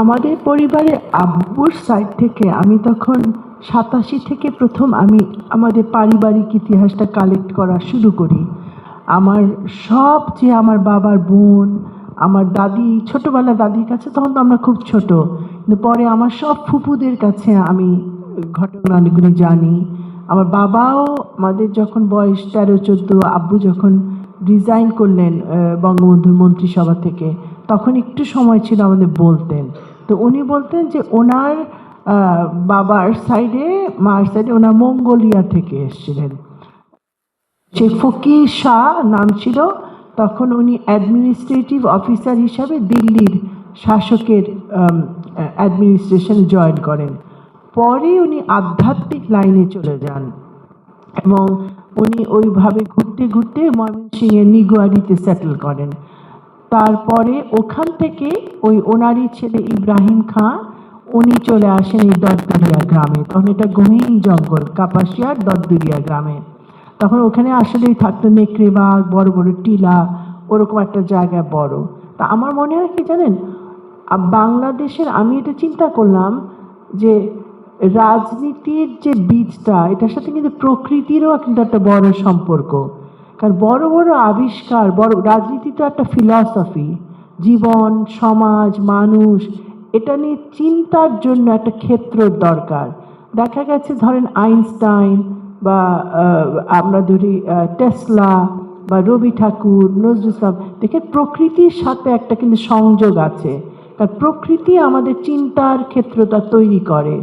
আমাদের পরিবারে আব্বুর সাইড থেকে আমি তখন সাতাশি থেকে প্রথম আমি আমাদের পারিবারিক ইতিহাসটা কালেক্ট করা শুরু করি। আমার সব যে আমার বাবার বোন, আমার দাদি ছোটোবেলা দাদির কাছে তখন তো আমরা খুব ছোট। কিন্তু পরে আমার সব ফুপুদের কাছে আমি ঘটনাগুলি জানি। আমার বাবাও আমাদের যখন বয়স তেরো, চোদ্দ, আব্বু যখন রিজাইন করলেন বঙ্গবন্ধুর মন্ত্রিসভা থেকে তখন একটু সময় ছিল আমাদের বলতেন। তো উনি বলতেন যে ওনার বাবার সাইডে মার সাইডে ওনার মঙ্গোলিয়া থেকে এসেছিলেন। সেই ফকির শাহ নাম ছিল। তখন উনি অ্যাডমিনিস্ট্রেটিভ অফিসার হিসাবে দিল্লির শাসকের অ্যাডমিনিস্ট্রেশন জয়েন করেন। পরে উনি আধ্যাত্মিক লাইনে চলে যান এবং উনি ওইভাবে ঘুরতে ঘুরতে ময়মনসিংহের নিগুয়ারিতে সেটেল করেন। তারপরে ওখান থেকে ওই ওনারই ছেলে ইব্রাহিম খাঁ, উনি চলে আসেন এই দরদুরিয়া গ্রামে। তখন এটা গহীন জঙ্গল, কাপাসিয়ার দরদুরিয়া গ্রামে। তখন ওখানে আসলেই থাকতো নেকড়ে বাঘ বড় বড় টিলা, ওরকম একটা জায়গা বড়। তা আমার মনে হয় কি জানেন বাংলাদেশের আমি এটা চিন্তা করলাম যে রাজনীতির যে বীজটা, এটার সাথে কিন্তু প্রকৃতিরও কিন্তু একটা বড় সম্পর্ক। কারণ বড় বড় আবিষ্কার, বড় রাজনীতি তো একটা ফিলসফি জীবন, সমাজ, মানুষ, এটা নিয়ে চিন্তার জন্য একটা ক্ষেত্রের দরকার। দেখা গেছে ধরেন আইনস্টাইন বা আমরা ধরি টেসলা বা রবি ঠাকুর, নজরুল ইসলাম, দেখে প্রকৃতির সাথে একটা কিন্তু সংযোগ আছে। কারণ প্রকৃতি আমাদের চিন্তার ক্ষেত্রটা তৈরি করে।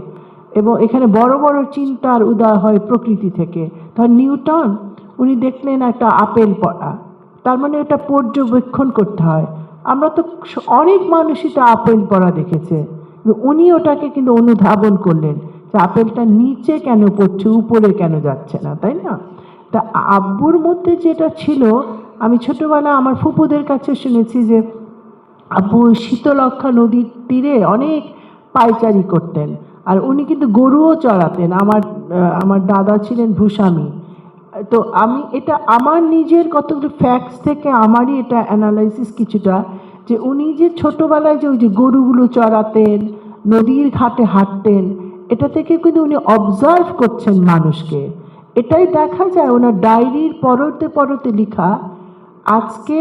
এবং এখানে বড় বড় চিন্তার উদয় হয় প্রকৃতি থেকে। ধর নিউটন উনি দেখলেন একটা আপেল পড়া। তার মানে এটা পর্যবেক্ষণ করতে হয়। আমরা তো অনেক মানুষই তো আপেল পড়া দেখেছে। উনি ওটাকে কিন্তু অনুধাবন করলেন যে আপেলটা নিচে কেন পড়ছে, উপরে কেন যাচ্ছে না, তাই না? তা আব্বুর মধ্যে যেটা ছিল, আমি ছোটবেলা আমার ফুপুদের কাছে শুনেছি যে আব্বু শীতলক্ষা নদীর তীরে অনেক পাইচারি করতেন। আর উনি কিন্তু গরুও চড়াতেন। আমার আমার দাদা ছিলেন ভূস্বামী। তো আমি, এটা আমার নিজের কতগুলো ফ্যাক্টস থেকে আমারই এটা অ্যানালাইসিস কিছুটা, যে উনি যে ছোটোবেলায় যে ওই যে গরুগুলো চড়াতেন, নদীর ঘাটে হাঁটতেন, এটা থেকে কিন্তু উনি অবজার্ভ করছেন মানুষকে। এটাই দেখা যায় ওনার ডায়েরির পরতে পরতে লেখা, আজকে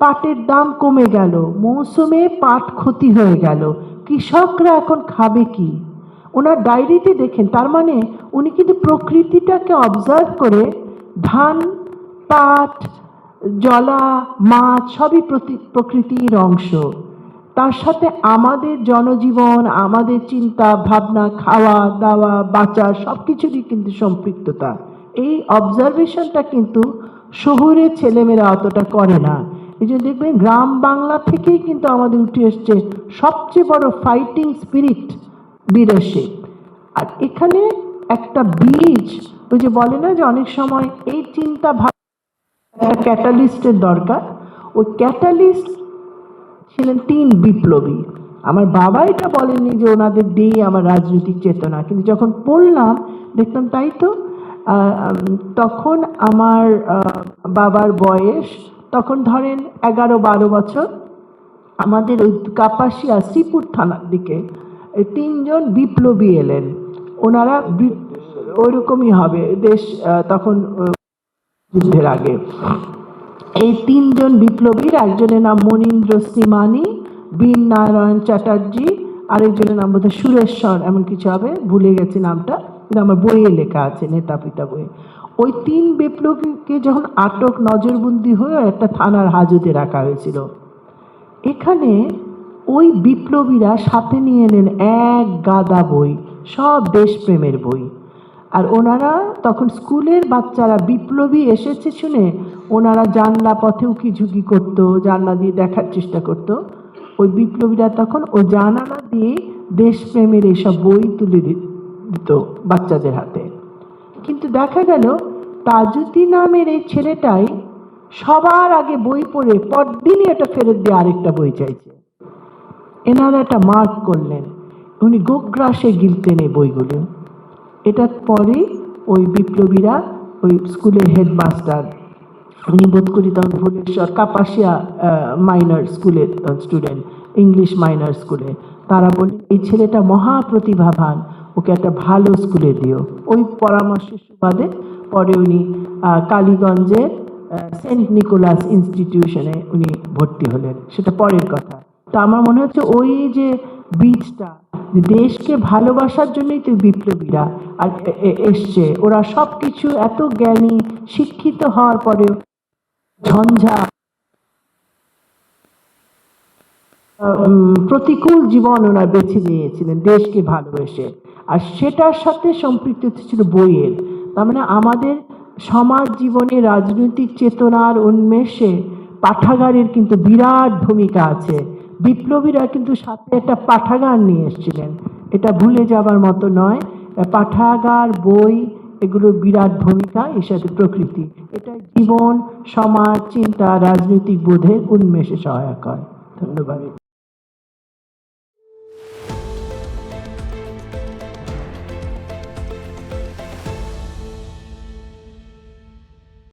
পাটের দাম কমে গেল, মৌসুমে পাট ক্ষতি হয়ে গেল, কৃষকরা এখন খাবে কি? ওনার ডায়েরিতে দেখেন, তার মানে উনি কিন্তু প্রকৃতিটাকে অবজার্ভ করে ধান, পাট, জলা, মাছ সবই প্রকৃতির অংশ। তার সাথে আমাদের জনজীবন, আমাদের চিন্তা, ভাবনা, খাওয়া, দাওয়া, বাঁচা সব কিছুরই কিন্তু সম্পৃক্ততা। এই অবজারভেশনটা কিন্তু শহুরে ছেলেমেয়েরা অতটা করে না। এই যে দেখবেন, গ্রাম বাংলা থেকেই কিন্তু আমাদের উঠে এসছে সবচেয়ে বড় ফাইটিং স্পিরিট লিডারশিপ আর এখানে একটা বীজ, ওই যে বলে না যে অনেক সময় এই চিন্তা ভাব একটা ক্যাটালিস্টের দরকার। ওই ক্যাটালিস্ট ছিলেন তিন বিপ্লবী। আমার বাবা এটা বলেননি যে ওনাদের দিয়ে আমার রাজনৈতিক চেতনা। কিন্তু যখন পড়লাম, দেখলাম তাই তো তখন আমার বাবার বয়স তখন ধরেন এগারো বারো বছর। আমাদের ওই কাপাসিয়া, শ্রীপুর থানার দিকে তিনজন বিপ্লবী এলেন। ওনারা ওইরকমই হবে। দেশ তখন যুদ্ধের আগে। এই তিনজন বিপ্লবীর, একজনের নাম মনীন্দ্র শ্রীমানি বীর নারায়ণ চ্যাটার্জি, আরেকজনের নাম বোধহয় সুরেশ্বর, এমন কিছু হবে। ভুলে গেছি নামটা, কিন্তু আমার বইয়ে লেখা আছে, নেতা পিতা বইয়ে। ওই তিন বিপ্লবীকে যখন আটক নজরবন্দি হয়ে একটা থানার হাজতে রাখা হয়েছিল, এখানে ওই বিপ্লবীরা সাথে নিয়ে এলেন এক গাদা বই, সব দেশপ্রেমের বই। আর ওনারা তখন স্কুলের বাচ্চারা বিপ্লবী এসেছে শুনে ওনারা জানলা পথে উকি ঝুঁকি করতো, জানলা দিয়ে দেখার চেষ্টা করতো। ওই বিপ্লবীরা তখন ওই জানালা দিয়ে দেশপ্রেমের এইসব বই তুলে দিত বাচ্চাদের হাতে। কিন্তু দেখা গেল তাজুদ্দিন নামের এই ছেলেটাই সবার আগে বই পড়ে, পরদিনই এটা ফেরত দিয়ে আরেকটা বই চাইছে। এনারা একটা মার্ক করলেন। উনি গোগ্রাসে গিলতেন এই বইগুলো এটার পরে ওই বিপ্লবীরা ওই স্কুলের হেডমাস্টার উনি বোধ করি তখন ভুবনেশ্বর কাপাসিয়া মাইনার স্কুলের স্টুডেন্ট ইংলিশ মাইনার স্কুলে। তারা বলে এই ছেলেটা মহা প্রতিভাবান ওকে একটা ভালো স্কুলে দিও। ওই পরামর্শের সুবাদে পরে উনি আহ, কালীগঞ্জের সেন্ট নিকোলাস ইনস্টিটিউশনে উনি ভর্তি হলেন। সেটা পরের কথা। তো আমার মনে হচ্ছে ওই যে বীজটা দেশকে ভালোবাসার জন্যই তো বিপ্লবীরা আর এসছে। ওরা সব কিছু এত জ্ঞানী, শিক্ষিত হওয়ার পরেও ঝঞ্ঝা প্রতিকূল জীবন ওনার বেছে নিয়েছিলেন দেশকে ভালোবেসে। আর সেটার সাথে সম্পৃক্ত ছিল বইয়ের। তার মানে আমাদের সমাজ জীবনে রাজনৈতিক চেতনার উন্মেষে পাঠাগারের কিন্তু বিরাট ভূমিকা আছে। বিপ্লবীরা কিন্তু সাথে একটা পাঠাগার নিয়ে এসেছিলেন। এটা ভুলে যাবার মতো নয়। পাঠাগার, বই এগুলোর বিরাট ভূমিকা এর সাথে প্রকৃতি। এটা জীবন, সমাজ, চিন্তা, রাজনৈতিক বোধের উন্মেষে সহায়ক হয়। ধন্যবাদ।